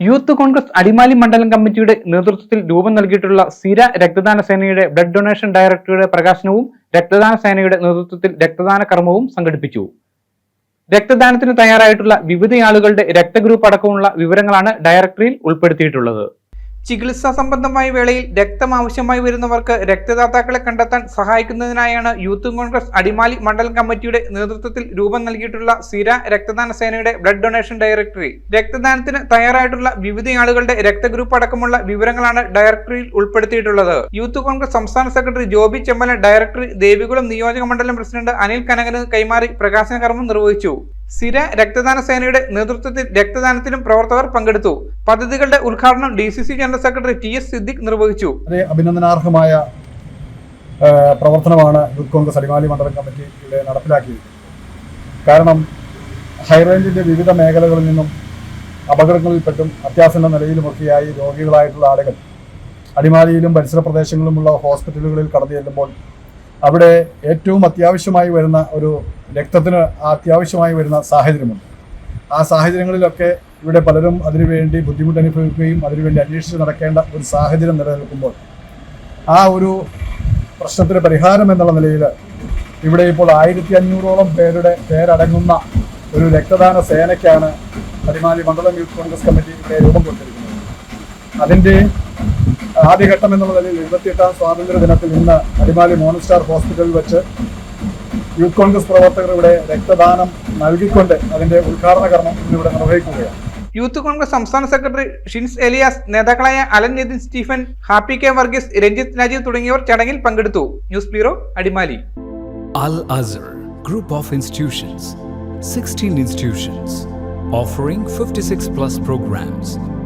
Youth Congress Adimali മണ്ഡലം കമ്മിറ്റിയുടെ നേതൃത്വത്തിൽ രൂപം നൽകിയിട്ടുള്ള സിര രക്തദാന സേനയുടെ ബ്ലഡ് ഡൊണേഷൻ ഡയറക്ടറിയുടെ പ്രകാശനവും രക്തദാന സേനയുടെ നേതൃത്വത്തിൽ രക്തദാന കർമ്മവും സംഘടിപ്പിച്ചു. രക്തദാനത്തിന് തയ്യാറായിട്ടുള്ള വിവിധ ആളുകളുടെ രക്തഗ്രൂപ്പ് അടക്കമുള്ള വിവരങ്ങളാണ് ഡയറക്ടറിയിൽ ഉൾപ്പെടുത്തിയിട്ടുള്ളത്. ചികിത്സാ സംബന്ധമായ വേളയിൽ രക്തം ആവശ്യമായി വരുന്നവർക്ക് രക്തദാതാക്കളെ കണ്ടെത്താൻ സഹായിക്കുന്നതിനായാണ് യൂത്ത് കോൺഗ്രസ് അടിമാലി മണ്ഡലം കമ്മിറ്റിയുടെ നേതൃത്വത്തിൽ രൂപം നൽകിയിട്ടുള്ള സിര രക്തദാന സേനയുടെ ബ്ലഡ് ഡൊണേഷൻ ഡയറക്ടറി. രക്തദാനത്തിന് തയ്യാറായിട്ടുള്ള വിവിധ ആളുകളുടെ രക്തഗ്രൂപ്പ് അടക്കമുള്ള വിവരങ്ങളാണ് ഡയറക്ടറിയിൽ ഉൾപ്പെടുത്തിയിട്ടുള്ളത്. യൂത്ത് കോൺഗ്രസ് സംസ്ഥാന സെക്രട്ടറി ജോബി ചെമ്മല ഡയറക്ടറി ദേവികുളം നിയോജക മണ്ഡലം പ്രസിഡന്റ് അനിൽ കനകന് കൈമാറി പ്രകാശന കർമ്മം നിർവഹിച്ചു. സ്ഥിര രക്തദാന സേനയുടെ നേതൃത്വത്തിൽ രക്തദാനത്തിലും പ്രവർത്തകർ പങ്കെടുത്തു. പദ്ധതികളുടെ ഉദ്ഘാടനം D C C general secretary T S Siddique നിർവഹിച്ചു. അഭിനന്ദനാർഹമായ പ്രവർത്തനമാണ് യൂത്ത് കോൺഗ്രസ് അടിമാലി മണ്ഡലം കമ്മിറ്റിയുടെ നടപ്പിലാക്കിയത്. കാരണം ഹൈറേഞ്ചിന്റെ വിവിധ മേഖലകളിൽ നിന്നും അപകടങ്ങളിൽപ്പെട്ടും അത്യാസന്ന നിലയിലുമൊക്കെയായി രോഗികളായിട്ടുള്ള ആളുകൾ അടിമാലിയിലും പരിസര പ്രദേശങ്ങളിലുമുള്ള ഹോസ്പിറ്റലുകളിൽ കടന്നു ചെല്ലുമ്പോൾ അവിടെ ഏറ്റവും അത്യാവശ്യമായി വരുന്ന ഒരു രക്തത്തിന് അത്യാവശ്യമായി വരുന്ന സാഹചര്യമുണ്ട്. ആ സാഹചര്യങ്ങളിലൊക്കെ ഇവിടെ പലരും അതിനുവേണ്ടി ബുദ്ധിമുട്ട് അനുഭവിക്കുകയും അതിനുവേണ്ടി അന്വേഷിച്ച് നടക്കേണ്ട ഒരു സാഹചര്യം നിലനിൽക്കുമ്പോൾ ആ ഒരു പ്രശ്നത്തിന് പരിഹാരം എന്നുള്ള നിലയിൽ ഇവിടെ ഇപ്പോൾ ആയിരത്തി അഞ്ഞൂറോളം പേരുടെ പേരടങ്ങുന്ന ഒരു രക്തദാന സേനയ്ക്കാണ് അടിമാലി മണ്ഡലം യൂത്ത് കോൺഗ്രസ് കമ്മിറ്റി രൂപം കൊടുത്തിരിക്കുന്നത്. അതിന്റെ ആദ്യഘട്ടം എന്നുള്ള നിലയിൽ എഴുപത്തിയെട്ടാം സ്വാതന്ത്ര്യ ദിനത്തിൽ ഇന്ന് അടിമാലി മോണിസ്റ്റാർ ഹോസ്പിറ്റലിൽ വെച്ച് യൂത്ത് കോൺഗ്രസ് പ്രവർത്തകർ ഇവിടെ രക്തദാനം നൽകിക്കൊണ്ട് അതിന്റെ ഉദ്ഘാടന കർമ്മം ഇന്നിവിടെ നിർവഹിക്കുകയാണ്. യൂത്ത് കോൺഗ്രസ് സംസ്ഥാന സെക്രട്ടറി ഷിൻസ് എലിയാസ് നേതാക്കളായ അലൻ നിതിൻ സ്റ്റീഫൻ ഹാപ്പി കെ വർഗീസ് രഞ്ജിത്ത് രാജീവ് തുടങ്ങിയവർ ചടങ്ങിൽ പങ്കെടുത്തു. News bureau Adimali. Al Azhar group of institutions 16 institutions, offering 56 plus programs,